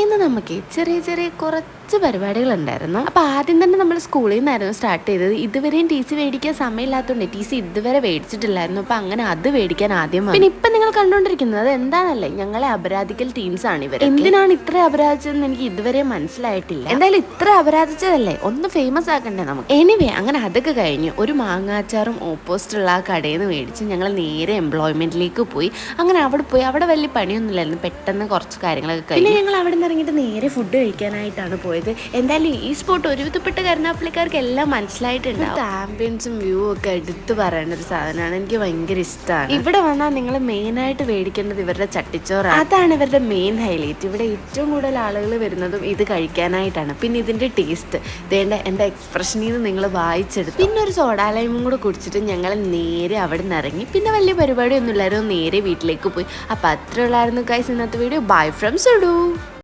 ഇന്ന് നമുക്ക് ചെറിയ ചെറിയ കുറച്ച് പരിപാടികൾ ഉണ്ടായിരുന്നു അപ്പൊ ആദ്യം തന്നെ നമ്മൾ സ്കൂളിൽ നിന്നായിരുന്നു സ്റ്റാർട്ട് ചെയ്തത്. ഇതുവരെയും ടി സി മേടിക്കാൻ സമയമില്ലാത്തതുകൊണ്ട് ടി സി ഇതുവരെ മേടിച്ചിട്ടില്ലായിരുന്നു. അപ്പോൾ അങ്ങനെ അത് മേടിക്കാൻ ആദ്യം. പിന്നെ ഇപ്പൊ നിങ്ങൾ അത് എന്താണല്ലേ ഞങ്ങളെ അപരാധിക്കൽ ടീംസ് ആണ് ഇവർ എന്തിനാണ് ഇത്ര അപരാധിച്ചതെന്ന് എനിക്ക് ഇതുവരെ മനസ്സിലായിട്ടില്ല. എന്തായാലും ഇത്ര അപരാധിച്ചതല്ലേ? ഒന്ന് ഫേമസ് ആക്കണ്ടേ നമുക്ക്? എനിവേ അങ്ങനെ അതൊക്കെ കഴിഞ്ഞു ഒരു മാങ്ങാച്ചാറും ഓപ്പോസിറ്റുള്ള ആ കടയിൽ നിന്ന് മേടിച്ച് ഞങ്ങൾ നേരെ എംപ്ലോയ്മെന്റിലേക്ക് പോയി. അങ്ങനെ അവിടെ പോയി. അവിടെ വലിയ പണിയൊന്നുമില്ലായിരുന്നു. പെട്ടെന്ന് കുറച്ച് കാര്യങ്ങളൊക്കെ കഴിഞ്ഞു. പിന്നെ ഞങ്ങൾ അവിടെ നിന്ന് ഇറങ്ങിയിട്ട് നേരെ ഫുഡ് കഴിക്കാനായിട്ടാണ് പോയത്. എന്തായാലും ഈ സ്പോട്ട് ഒരുവിധപ്പെട്ട കരുനാപ്പള്ളിക്കാർക്ക് എല്ലാം മനസ്സിലായിട്ടുണ്ട് ആംബിയൻസും വ്യൂ ഒക്കെ എടുത്തു പറയേണ്ട ഒരു സാധനമാണ്. എനിക്ക് ഭയങ്കര ഇഷ്ടമാണ് ഇവിടെ വന്നാൽ നിങ്ങൾ മെയിൻ ആയിട്ട് മേടിക്കേണ്ടത് ഇവരുടെ ചട്ടിച്ചോറാണ്. അതാണ് ഇവരുടെ മെയിൻ ഹൈലൈറ്റ് ഇവിടെ ഏറ്റവും കൂടുതൽ ആളുകൾ വരുന്നതും ഇത് കഴിക്കാനായിട്ടാണ്. പിന്നെ ഇതിന്റെ ടേസ്റ്റ് ഇതേണ്ട എന്റെ എക്സ്പ്രഷനിൽ നിന്ന് നിങ്ങൾ വായിച്ചെടുത്തു. പിന്നെ ഒരു സോഡാലൈമും കൂടെ കുടിച്ചിട്ട് ഞങ്ങൾ നേരെ അവിടെ നിന്ന് ഇറങ്ങി. പിന്നെ വലിയ പരിപാടിയൊന്നും ഇല്ലായിരുന്നു നേരെ വീട്ടിലേക്ക് പോയി. അപ്പോൾ അത്ര ഉള്ളായിരുന്നു ഇന്നത്തെ വീഡിയോ ബൈ ഫ്രം സുഡു